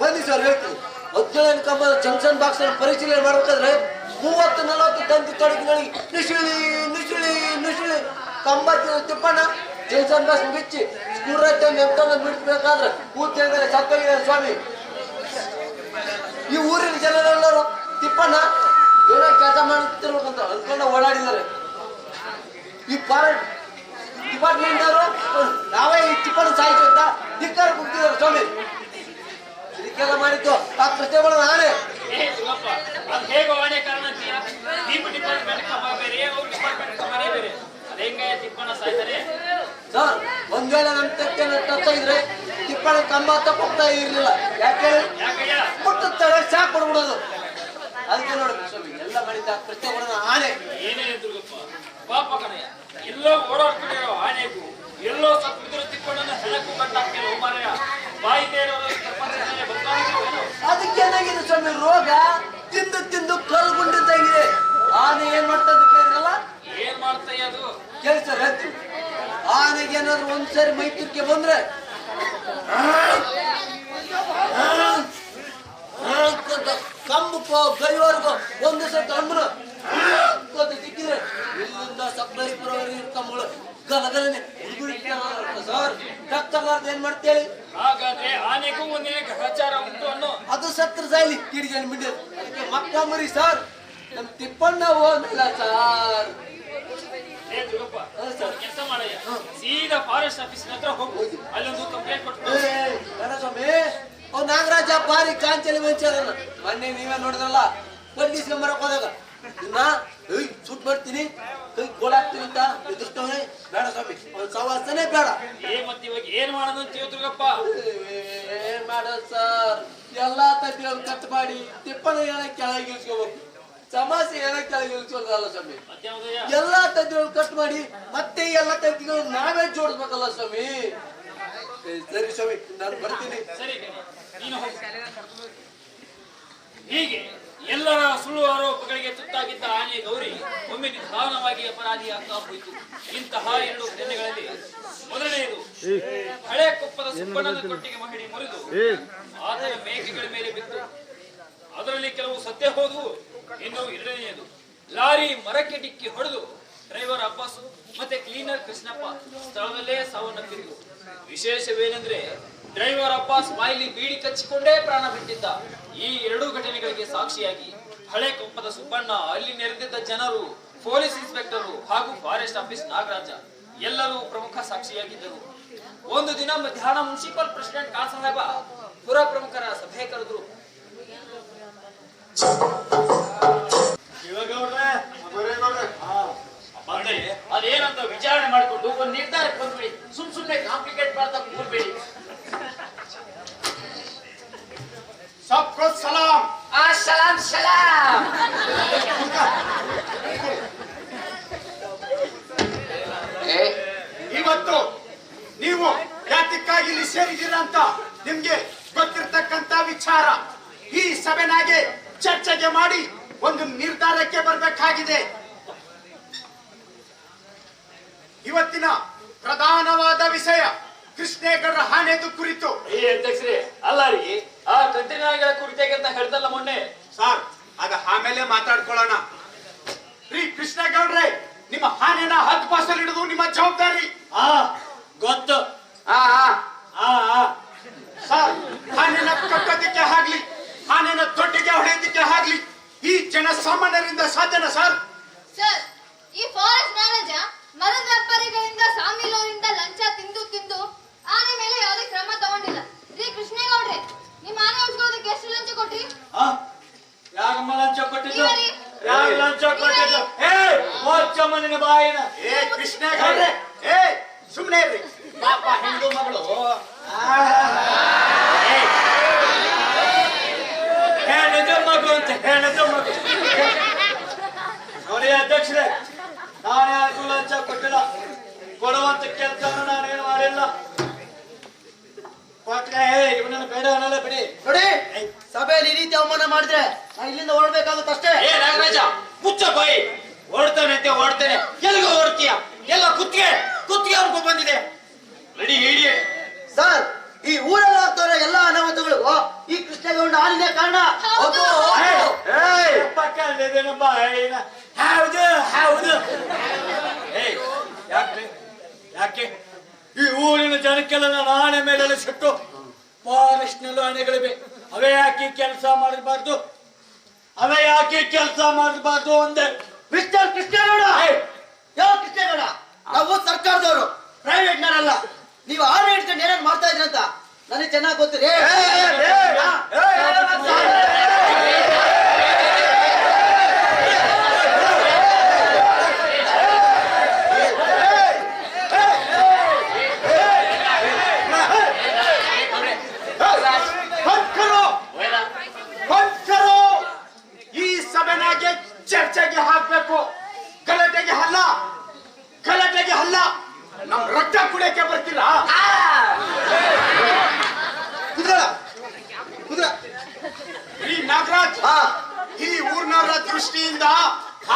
ಬನ್ನಿ ಸರ್ ಹೇಳ್ತೀನಿ ಹದಿನೇಳನೇ ಕಂಬದ ಜಂಕ್ಷನ್ ಬಾಕ್ಸ್ ಪರಿಶೀಲನೆ ಮಾಡಬೇಕಾದ್ರೆ ಮೂವತ್ತು ನಲವತ್ತು ತಂತಿ ತೊಡಗಿನಲ್ಲಿ ನುಸುಳಿ ನುಸುಳಿ ನುಸುಳಿ ಕಂಬ ತಿಪ್ಪಣ್ಣ ಜಂಕ್ಷನ್ ಬಾಕ್ಸ್ ಬಿಚ್ಚಿ ಸ್ಕೂಲ್ ನೆಮ್ಮತನ್ನು ಬಿಡಿಸ್ಬೇಕಾದ್ರೆ ಕೂತಿದ್ದಾರೆ ಸತ್ತೋಗಿದೆ ಸ್ವಾಮಿ ಈ ಊರಿನ ಜನರೆಲ್ಲರೂ ತಿಪ್ಪಣ್ಣ ಏನೋ ಕೆಲಸ ಮಾಡುತ್ತಿರ್ಬೇಕಂತ ಅನ್ಕೊಂಡು ಓಡಾಡಿದ್ದಾರೆ ಈ ಪಾರ್ಟ್ ಡಿಪಾರ್ಟ್ಮೆಂಟ್ ಅವರು ನಾವೇ ಈ ಟಿಪ್ಪಣಿ ಅಂತ ಧಿಕ್ಕಾರ ಕೊಡ್ತಿದ್ದಾರೆ ಸ್ವಾಮಿ. ಇದಕ್ಕೆಲ್ಲ ಮಾಡಿದ್ದು ಆ ಪ್ರಶ್ನೆಗಳು ನಾನೇ. ಏ ಶಿವಪ್ಪ ಹೇಗೋ ಆಣೆ ಕಾರಣ ಅಂತೀಯ ನಿಮ್ಮ ಡಿಪಾರ್ಟ್ಮೆಂಟ್ ಕಮ್ಮ ಬೇರೆ ಅವ್ರ ಡಿಪಾರ್ಟ್ಮೆಂಟ್ ಕಮ್ಮನೇ ಬೇರೆ. ಅದು ಹೆಂಗೆ ತಿಪ್ಪಣ್ಣ ಸಾಯ್ತಾರೆ ಸರ್ ಒಂದ್ ವೇಳೆ ನಮ್ ತೆಕ್ಕೆ ಇದ್ರೆ ತಿಪ್ಪಣ್ಣ ಕಂಬ ಹೋಗ್ತಾ ಇರ್ಲಿಲ್ಲ. ಯಾಕೆ? ಮುಟ್ಟುತ್ತಾರೆ ಸಾಕ್ ಕೊಡ್ಬಿಡೋದು ಅದಕ್ಕೆ ನೋಡಿ ಎಲ್ಲ ಮಾಡಿದ್ದ ಪ್ರಶ್ನೆಗಳನ್ನ ಆನೆ ಏನೇ ದುರ್ಗಪ್ಪ ಪಾಪ ಕಣಯ್ಯ. ಎಲ್ಲೋ ಓಡಾಡ್ಕೊಂಡಿರೋ ಆನೆಗೂ ಎಲ್ಲೋ ಸತ್ತಿದ್ರು ತಿಕ್ಕೊಂಡನ್ನ ಹೆಣಕ್ಕೂ ಕಟ್ಟಾಕ್ತಿರೋ ಮಾರಯ್ಯ ಬಾಯಿ ಅದಕ್ಕೆ ಏನಾಗಿದೆ ಸ್ವಾಮಿ ರೋಗ? ತಿಂದು ತಿಂದು ಕಲ್ಗುಂಡಿದ್ದಾಗಿದೆ. ಆನೆ ಏನ್ ಮಾಡ್ತದೆ ಕೇಳಿದ್ರಲ್ಲ ಏನ್ ಮಾಡ್ತಾ ಅದು? ಕೇಳ್ತಾರೆ ಹೇಳ್ತೀವಿ ಆನೆಗೆ ಏನಾದ್ರು ಒಂದ್ಸರಿ ಮೈತುಕ್ಕೆ ಬಂದ್ರೆ? ಕಂಬಕ್ಕೋ ಗೈವರ್ಗು ಒಂದು ಸತಿ ಅಂದ್ರೆ ಅಂತ ಸಪ್ಲೈಸ್ಪುರವರೆಗೆ ಕಂಬಗಳು ಗಲಗಲನೆ ಸರ್ ಡಾಕ್ಟರ್ ಏನ್ ಮಾಡ್ತೇಳಿ ಹಾಗಾದ್ರೆ ಆನೆಗೂ ಒಂದೇ ಗ್ರಹಚಾರ ಉಂಟು ಅನ್ನೋ ಅದು ಸತ್ರ ಸಾಯ್ಲಿ ಮಿಂಡಿ. ಅದಕ್ಕೆ ಮಕ್ಕ ಮರಿ ಸರ್ ನಮ್ ತಿಪ್ಪಣ್ಣ ಹೋಗಿಲ್ಲ ಸರ್. ಕೆಲಸ ಮಾಡಯ್ಯ. ಸೀದಾ ಫಾರೆಸ್ಟ್ ಆಫೀಸಿನ ಹತ್ರ ಹೋಗು. ಅಲ್ಲೊಂದು ಕಂಪ್ಲೇಂಟ್ ಕೊಟ್ಟು ನಾಗರಾಜ ಬಾರಿ ಕಾಂಚಲಿ ಮಂಚ ಮೊನ್ನೆ ನೀವೇ ನೋಡಿದ್ರಲ್ಲ ಪೊಲೀಸ್ ನಂಬರ್ ಹೋದಾಗ ಇನ್ನ ಏಯ್ ಸುಟ್ ಮಾಡ್ತೀನಿ. ಕೈ ಗೋಳಾಕ್ತೀನಿ ಅಂತ ಎದುರಿಸ್ತವನೇ ಬೇಡ ಸ್ವಾಮಿ ಅವ್ನ ಸವಾಸನೆ ಬೇಡ. ಏ ಮತ್ತೆ ಇವಾಗ ಏನ್ ಮಾಡೋದು ಅಂತ ಹೇಳ್ತಿರಪ್ಪ ಏನ್ ಮಾಡೋದು ಸರ್? ಎಲ್ಲಾ ತಟ್ಟಿಗಳು ಕಟ್ ಮಾಡಿ ತಿಪ್ಪನ ಹೇಳ ಕೆಳಗೆ ಇಳಿಸ್ಕೋಬೇಕು. ಸಮಸ್ಯೆ ಹೇಳ ಕೆಳಗೆ ಇಳಿಸ್ಕೋದಲ್ಲ ಸ್ವಾಮಿ. ಎಲ್ಲಾ ತಂತಿಗಳು ಕಟ್ ಮಾಡಿ ಮತ್ತೆ ಎಲ್ಲಾ ತಂತಿಗಳು ನಾವೇ ಜೋಡಿಸ್ಬೇಕಲ್ಲ ಸ್ವಾಮಿ. ಸರಿ ಸ್ವಾಮಿ ನಾನು ಬರ್ತೀನಿ. ಹೀಗೆ. ಎಲ್ಲರ ಸುಳ್ಳು ಆರೋಪಗಳಿಗೆ ತುತ್ತಾಗಿದ್ದ ಆನೆ ಗೌರಿ ಒಮ್ಮೆ ನಿಧಾನವಾಗಿ ಅಪರಾಧಿ ಆಗ್ತಾ ಹೋಯಿತು ಇಂತಹ ಎರಡು ಘಟನೆಗಳಲ್ಲಿ ಮೊದಲನೆಯದು, ಹಳೆ ಕೊಪ್ಪದ ಸುಬ್ಬಣ್ಣನ ಕೊಟ್ಟಿಗೆ ಮಹಿಳೆ ಮುರಿದು ಆತನ ಮೇಕೆಗಳ ಮೇಲೆ ಬಿತ್ತು. ಅದರಲ್ಲಿ ಕೆಲವು ಸತ್ಯ ಹೋದವು. ಇನ್ನು ಎರಡನೆಯದು, ಲಾರಿ ಮರಕ್ಕೆ ಡಿಕ್ಕಿ ಹೊಡೆದು ಡ್ರೈವರ್ ಅಬ್ಬಾಸು ಮತ್ತೆ ಕ್ಲೀನರ್ ಕೃಷ್ಣಪ್ಪ ಸ್ಥಳದಲ್ಲೇ ಸಾವನ್ನಪ್ಪಿದ್ರು ವಿಶೇಷವೇನೆಂದ್ರೆ ಡ್ರೈವರ್ ಅಬ್ಬಾಸ್ ಬಾಯಿಲಿ ಬೀಡಿ ಕಚ್ಚಿಕೊಂಡೇ ಪ್ರಾಣ ಬಿಟ್ಟಿದ್ದ. ಈ ಎರಡು ಘಟನೆಗಳಿಗೆ ಸಾಕ್ಷಿಯಾಗಿ ಹಳೆ ಕೊಪ್ಪದ ಸುಬ್ಬಣ್ಣ ಅಲ್ಲಿ ನೆರೆದಿದ್ದ ಜನರು ಪೊಲೀಸ್ ಇನ್ಸ್ಪೆಕ್ಟರ್ ಹಾಗೂ ಫಾರೆಸ್ಟ್ ಆಫೀಸ್ ನಾಗರಾಜ ಎಲ್ಲರೂ ಪ್ರಮುಖ ಸಾಕ್ಷಿಯಾಗಿದ್ದರು. ಒಂದು ದಿನ ಮಧ್ಯಾಹ್ನ ಮುನ್ಸಿಪಲ್ ಪ್ರೆಸಿಡೆಂಟ್ ಖಾನ್ ಸಾಹೇಬ ಪುರ ಪ್ರಮುಖರ ಸಭೆ ಕರೆದ್ರು. ಅದೇನಂತ ವಿಚಾರಣೆ ಮಾಡಿಕೊಂಡು ಒಂದು ನಿರ್ಧಾರಕ್ಕೆ ಬಂದ್ಬಿಡಿ. ಸುಮ್ ಸುಮ್ನೆ ಕಾಂಪ್ಲಿಕೇಟ್ ಮಾಡ್ತಾ ಇವತ್ತು ನೀವು ಯಾತಕ್ಕಾಗಿ ಇಲ್ಲಿ ಸೇರಿದ್ದೀರಾ ಅಂತ ನಿಮ್ಗೆ ಗೊತ್ತಿರ್ತಕ್ಕಂತ ವಿಚಾರ. ಈ ಸಭೆನಾಗೆ ಚರ್ಚೆಗೆ ಮಾಡಿ ಒಂದು ನಿರ್ಧಾರಕ್ಕೆ ಬರಬೇಕಾಗಿದೆ. ಇವತ್ತಿನ ಪ್ರಧಾನವಾದ ವಿಷಯ ಕೃಷ್ಣೇಗೌಡರ ಹಾನೆದು ಕುರಿತು. ಅಲ್ಲ ರೀ ಆ ಕಂಟೈನರ್ಗಳ ಕುರಿತಾಗಿ ಅಂತ ಹೇಳ್ದಲ್ಲ ಮೊನ್ನೆ. ಸರ್ ಅದ ಆಮೇಲೆ ಮಾತಾಡ್ಕೊಳ್ಳೋಣ. ಶ್ರೀ ಕೃಷ್ಣ ಗೌಡ್ರೆ ನಿಮ್ಮ ಹಾನಿನ ಹತ್ತು ಪಾಸಲ್ಲಿ ಹಿಡಿದು ನಿಮ್ಮ ಜವಾಬ್ದಾರಿ. ಆ ಗೊತ್ತು. ಆ ಆ. ಸರ್ ಕಟ್ಟೋದಕ್ಕೆ ಆಗ್ಲಿ ಆನೆನ ತೊಟ್ಟಿಗೆ ಹೊಡೆಯೋದಕ್ಕೆ ಆಗ್ಲಿ ಈ ಜನಸಾಮಾನ್ಯರಿಂದ ಸಾಮಾನ್ಯರಿಂದ ಸರ್? ಸರ್ ಈ ಫಾರೆಸ್ಟ್ ಮ್ಯಾನೇಜ ಮರದ ವ್ಯಾಪಾರಿಗಳಿಂದ ಸಾಮಿಲೋರಿಂದ ಲಂಚ ತಿಂದು ತಿಂದು ಆನೆ ಮೇಲೆ ಯಾವುದೇ ಕ್ರಮ ತಗೊಂಡಿಲ್ಲ. ರೀ ಕೃಷ್ಣೇಗೌಡ್ರೆ ನಿಮ್ಮ ಆನೆ ಉಳಿಸ್ಕೊಳ್ಳೋದಕ್ಕೆ ಎಷ್ಟು ಲಂಚ ಕೊಟ್ರಿ? ಯಾಗಮ್ಮ ಲಂಚ ಕೊಟ್ಟಿದ್ದು. ನೀವೇ ಲಂಚ ಕೊಟ್ಟಿದ್ದು. ಏ ಮೋಚಮ್ಮ ನಿನ್ನ ಬಾಯಿನ. ಏ ಕೃಷ್ಣೇಗೌಡ್ರೆ ಏ ಸುಮ್ನೆ ಇರ್ರಿ. ಪಾಪ ಹೆಣ್ಣು ಮಗಳು. ಹೇಳಿದ ಮಗು ಅಂತ ಹೇಳಿದ ಮಗು. ನೋಡಿ ಅಧ್ಯಕ್ಷರೇ ನಾನು ಯಾರಿಗೂ ಲಂಚ ಕೊಟ್ಟಿಲ್ಲ. ಕೊಡುವಂತ ಕೆಲಸವನ್ನು ನಾನೇನು ಮಾಡಿಲ್ಲ. ಕೊಟ್ರೆ ಇವನನ್ನು ಬೇಡ ಅನ್ನಲ್ಲ ಬಿಡಿ. ನೋಡಿ ಸಭೆಯಲ್ಲಿ ಈ ರೀತಿ ಅವಮಾನ ಮಾಡಿದ್ರೆ ನಾ ಇಲ್ಲಿಂದ ಹೊರಡ್ಬೇಕಾಗುತ್ತೆ ಅಷ್ಟೇ. ಏ ನಾಗರಾಜ ಮುಚ್ಚ ಬಾಯಿ. ಓಡ್ತಾನೆ ಅಂತ ಓಡ್ತಾನೆ. ಎಲ್ಲಿಗೂ ಓಡ್ತೀಯ? ಎಲ್ಲ ಕುತ್ತಿಗೆ ಕುತ್ತಿಗೆ ಅವ್ರಿಗೂ ಬಂದಿದೆ. ರೆಡಿ ಹೇಳಿ ಸರ್ ಈ ಊರಲ್ಲಿ ಆಗ್ತಾರ ಎಲ್ಲಾ ಅನಾಹುತಗಳಿಗೂ ಈ ಕೃಷ್ಣೇಗೌಡ ಆನಿದೆ ಕಾರಣ. ಹೌದು, ಹೌದು ಯಾಕೆ ಯಾಕೆ? ಈ ಊರಿನ ಜನಕ್ಕೆಲ್ಲ ನಾನು ಆಣೆ ಮೇಲೆ ಸಿಟ್ಟು ಬಹಳಷ್ಟು ಆನೆಗಳಿವೆ ಅವೇ ಯಾಕೆ ಕೆಲಸ ಮಾಡಬಾರ್ದು ಅವೇ ಯಾಕೆ ಕೆಲಸ ಮಾಡಬಾರ್ದು ಅಂದೆ ಮಿಸ್ಟರ್ ಕೃಷ್ಣೇಗೌಡ ಯಾವ ಕೃಷ್ಣೇಗೌಡ ನಾವು ಸರ್ಕಾರದವರು ಪ್ರೈವೇಟ್ ನಾರಲ್ಲ ನೀವು ಆನೆ ಇಟ್ಕೊಂಡು ಏನೇನು ಮಾಡ್ತಾ ಇದ್ರಂತ ಅಂತ ನನಗೆ ಚೆನ್ನಾಗಿ ಗೊತ್ತಿದೆ ದೃಷ್ಟಿಯಿಂದ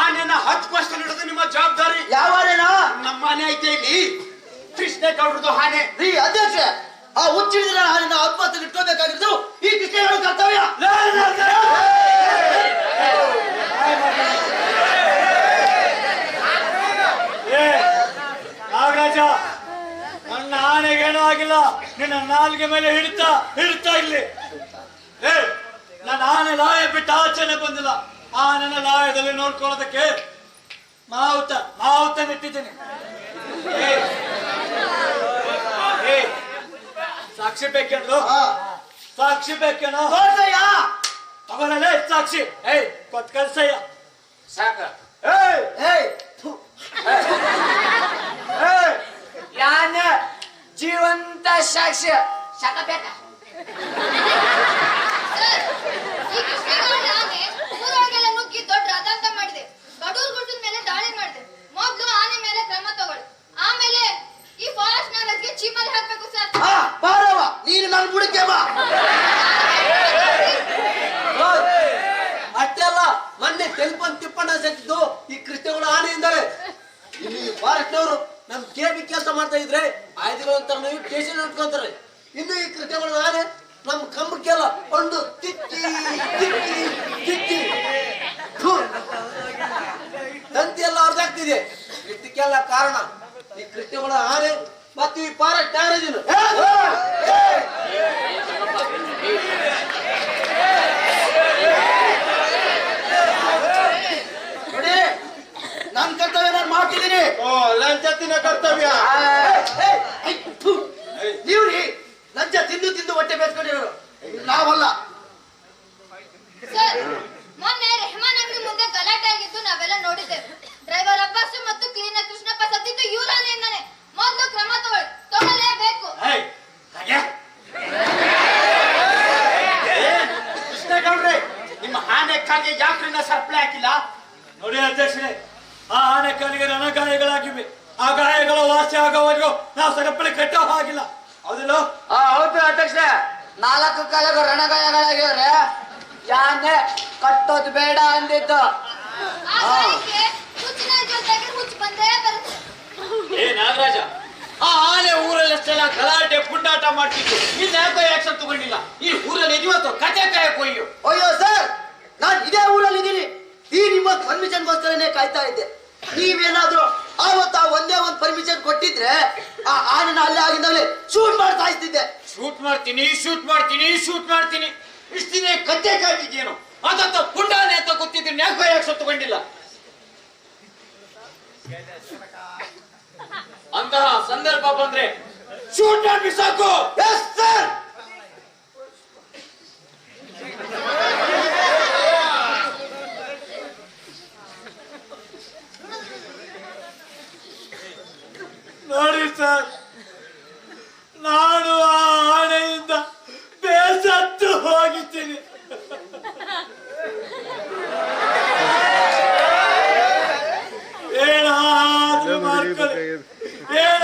ಆನೆನ ಹತ್ತು ವರ್ಷ ಹಿಡಿದು ನಿಮ್ಮ ಜವಾಬ್ದಾರಿ. ಯಾವ ಆನೆನಾ? ನಮ್ಮ ಮನೆ ಐತೆ ಇಲ್ಲಿ. ಕೃಷ್ಣೇಗೌಡರದು ಆನೆ. ರೀ ಅಧ್ಯಕ್ಷ ಆ ಹುಚ್ಚಿಡಿದ ಹಾಲಿನ ಆತ್ಮಹತ್ಯೆ ಇಟ್ಕೋಬೇಕಾಗಿದ್ದು ಈ ಕೃಷ್ಣೇಗೌಡ ಕರ್ತವ್ಯ. ಏ ನಾಗರಾಜ ನನ್ನ ಆನೆಗೇನೂ ಆಗಿಲ್ಲ ನಿನ್ನ ನಾಲ್ಗೆ ಮೇಲೆ ಹಿಡಿತಾ ಹಿಡಿತಾ ಇಲ್ಲಿ ಏ ನನ್ನ ಆನೆ ಲಾಯ ಬಿಟ್ಟು ಆಚೆನೆ ಬಂದಿಲ್ಲ. ಆನೆನ ಲಾಯದಲ್ಲಿ ನೋಡ್ಕೊಳ್ಳೋದಕ್ಕೆ ಮಾವುತ ಮಾವುತ ಏ, ಸಾಕ್ಷಿ ಬೇಕೇನು? ಹಾ. ಸಾಕ್ಷಿ ಬೇಕೇನೋ? ತೋರ್ಸಯ್ಯ ತಗೊಳ್ಳಲೇ ಸಾಕ್ಷಿ. ಏಯ್ ಕೊತ್ ಕಲ್ಸಯ್ಯ ಸಾಕ. ಏಯ್ ಏಯ್. ಯಾನ ಜೀವಂತ ಸಾಕ್ಷಿ? ಸಾಕ ಬೇಕ ಸರ್, ಈ ಕೃಷ್ಣೇಗೌಡ ಆನೆ ಊರೊಳಗೆಲ್ಲ ನುಗ್ಗಿ ದೊಡ್ಡ ರಥಾಂತ ಮಾಡಿದೆ ಬಡೂರ್ ಗುಡ್ಡದ ಮೇಲೆ ದಾಳಿ ಮಾಡಿದೆ ಆನೆ ಮೇಲೆ ಕ್ರಮ ತಗೊಳ್ಳಿ. ಆಮೇಲೆ ಈ ಫಾರೆಸ್ಟ್ ನಾಲೆಜ್ಗೆ ಚೀಮಲ್ಲಿ ಹಾಕ್ಬೇಕು ಸರ್ ಆ ಬಾರವ ನೀನು ನನ್ನ ಬುಡಕ್ಕೆ ಬಾ. ಅಷ್ಟೇ ಅಲ್ಲ, ಮೊನ್ನೆ ತೆಲ್ಪನ್ ತಿಪ್ಪಣ್ಣ ಸತ್ತಿದ್ದು ಈ ಕೃಷ್ಣಗಳು ಆನೆಯಿಂದಲೇ. ಇಲ್ಲಿ ಫಾರೆಸ್ಟ್ನವರು ನಮ್ ಕೇಬಿ ಕೆಲಸ ಮಾಡ್ತಾ ಇದ್ರೆ ಆಯ್ದಿರೋ ಅಂತ ನೀವು ಸ್ಟೇಷನ್ ಇಟ್ಕೊಂತಾರೆ. ಇನ್ನು ಈ ಕೃಷ್ಣಗಳ ಆನೆ ನಮ್ ಕಂಬಕ್ಕೆಲ್ಲ ಒಂದು ತಿಕ್ಕಿ ತಿಕ್ಕಿ ತಿಕ್ಕಿ. ತಂತಿ ಎಲ್ಲ ಹೊರದಾಗ್ತಿದೆ ಇದಕ್ಕೆಲ್ಲ ಕಾರಣ. ಈ ಕೃತ್ಯಗಳ ಆನೆ ಮತ್ತು ಈ ಪಾರ ಟ್ಯಾರೇಜಿನ. ನೋಡಿ ನನ್ ಕರ್ತವ್ಯ ನಾನು ಮಾಡ್ತಿದ್ದೀನಿ. ಓ ತಿನ್ನ ಕರ್ತವ್ಯ. ನೀವ್ರಿ ಲಂಚ ತಿಂದು ತಿಂದು ಹೊಟ್ಟೆ ಬೇಸ್ಕೊಂಡಿರೋರು. ನಾವಲ್ಲ. ಸರ್ ಮೊನ್ನೆ ರೆಹಮಾನ್ ಅಂಗಡಿ ಮುಂದೆ ಗಲಾಟೆ ಆಗಿದ್ದು ನಾವೆಲ್ಲ ನೋಡಿದ್ದೇವೆ. ಡ್ರೈವರ್ ಅಬ್ಬಾಸ್ ಮತ್ತು ಕ್ಲೀನರ್ ಕೃಷ್ಣಪ್ಪ ಸತ್ತಿದ್ದು ಇವ್ರ ಆನೆಯಿಂದಾನೆ ಮೊದ್ಲು ಕ್ರಮ ತಗೊಳ್ಳಿ ತಗೊಳ್ಳೇಬೇಕು ಏಯ್ ಹಾಗೆ ಕೃಷ್ಣೇಗೌಡ್ರೆ ನಿಮ್ಮ ಆನೆ ಕಾಲಿಗೆ ಯಾಕ್ರಿಂದ ಸಪ್ಲೈ ಹಾಕಿಲ್ಲ ನೋಡಿ ಅಧ್ಯಕ್ಷರೇ ಆ ಆನೆ ಕಾಲಿಗೆ ರಣಗಾಯಗಳಾಗಿವೆ. ಆ ಗಾಯಗಳು ವಾಸಿ ಆಗೋವರೆಗೂ ನಾವು ಸರಪಳಿ ಕಟ್ಟೋ ಹಾಗಿಲ್ಲ. ಹೌದಿಲ್ಲ? ಹೌದು ಅಧ್ಯಕ್ಷ ನಾಲ್ಕು ಕಾಲಿಗೂ ರಣಗಾಯಗಳಾಗಿವ್ರೆ ಯಾನೆ ಕಟ್ಟೋದು ಬೇಡ ಅಂದಿದ್ದು. ಏ ನಾಗರಾಜ ಆ ಆನೆ ಊರಲ್ಲಿ ಅಷ್ಟೆಲ್ಲ ಗಲಾಟೆ ಪುಂಡಾಟ ಮಾಡ್ತಿತ್ತು ಇಲ್ಲಿ ಯಾಕೋ ಆಕ್ಷನ್ ತಗೊಂಡಿಲ್ಲ? ಈ ಊರಲ್ಲಿ ಇವತ್ತು ಕತೆ ಕಾಯಕ್ಕೆ ಹೋಯ್ಯು ಅಯ್ಯೋ ಸರ್ ನಾನು ಇದೇ ಊರಲ್ಲಿ ಇದ್ದೀನಿ ಈ ನಿಮ್ಮ ಪರ್ಮಿಷನ್ಗೋಸ್ಕರನೇ ಕಾಯ್ತಾ ಇದ್ದೆ. ನೀವೇನಾದ್ರೂ ಆವತ್ತ ಒಂದೇ ಒಂದ್ ಪರ್ಮಿಷನ್ ಕೊಟ್ಟಿದ್ರೆ ಆ ಆನೆ ಅಲ್ಲೇ ಆಗಿಂದಲೇ ಶೂಟ್ ಮಾಡ್ತಾ ಇದ್ದಿದ್ದೆ. ಶೂಟ್ ಮಾಡ್ತೀನಿ ಶೂಟ್ ಮಾಡ್ತೀನಿ ಶೂಟ್ ಮಾಡ್ತೀನಿ. ಇಷ್ಟು ದಿನ ಕತ್ತೆ ಕಾಯ್ತಿದ್ದೇನು ಅದಂತ ಪುಂಡಾನೆ ಅಂತ ಗೊತ್ತಿದ್ದೀನಿ ಯಾಕೋ ಯಾಕೆ ತಗೊಂಡಿಲ್ಲ ಅಂತಹ ಸಂದರ್ಭ ಬಂದ್ರೆ ಶೂಟ್ ಮಾಡಿ ಸಾಕು. Yes sir Yeah.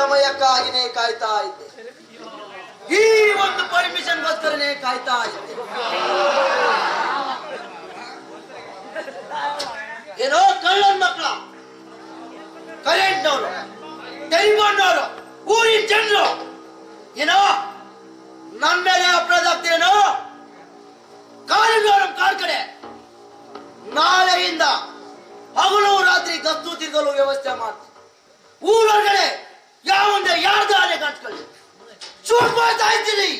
ಸಮಯಕ್ಕಾಗಿನೇ ಕಾಯ್ತಾ ಇದ್ದೆ. ಈ ಒಂದು ಪರ್ಮಿಷನ್ಗೋಸ್ಕರನೇ ಕಾಯ್ತಾ ಇದ್ದೆ. ಏನೋ ಕಳ್ಳನ್ ಮಕ್ಕಳ ಕರೆಂಟ್ನವರು ಟೆಲಿಫೋನ್ನವರು ಊರಿನ ಜನರು. ಏನೋ ನಮ್ಮ ಮೇಲೆ ಅಪರಾಧ ಆಗ್ತೀರೇನೋ ಕಾಲ್ ಕಡೆ. ನಾಳೆಯಿಂದ ಹಗಲು ರಾತ್ರಿ ಗತ್ತು ತಿರುಗಲು ವ್ಯವಸ್ಥೆ ಮಾಡ್ತೀವಿ ಊರೊಳಗಡೆ ಯಾವಂದ್ರೆ ಯಾರ್ದು ಆಲೆ ಕಟ್ಕೊಳ್ಳಿ ಚೂಟ್ ಮಾಡ್ತಾ ಇದ್ದೀನಿ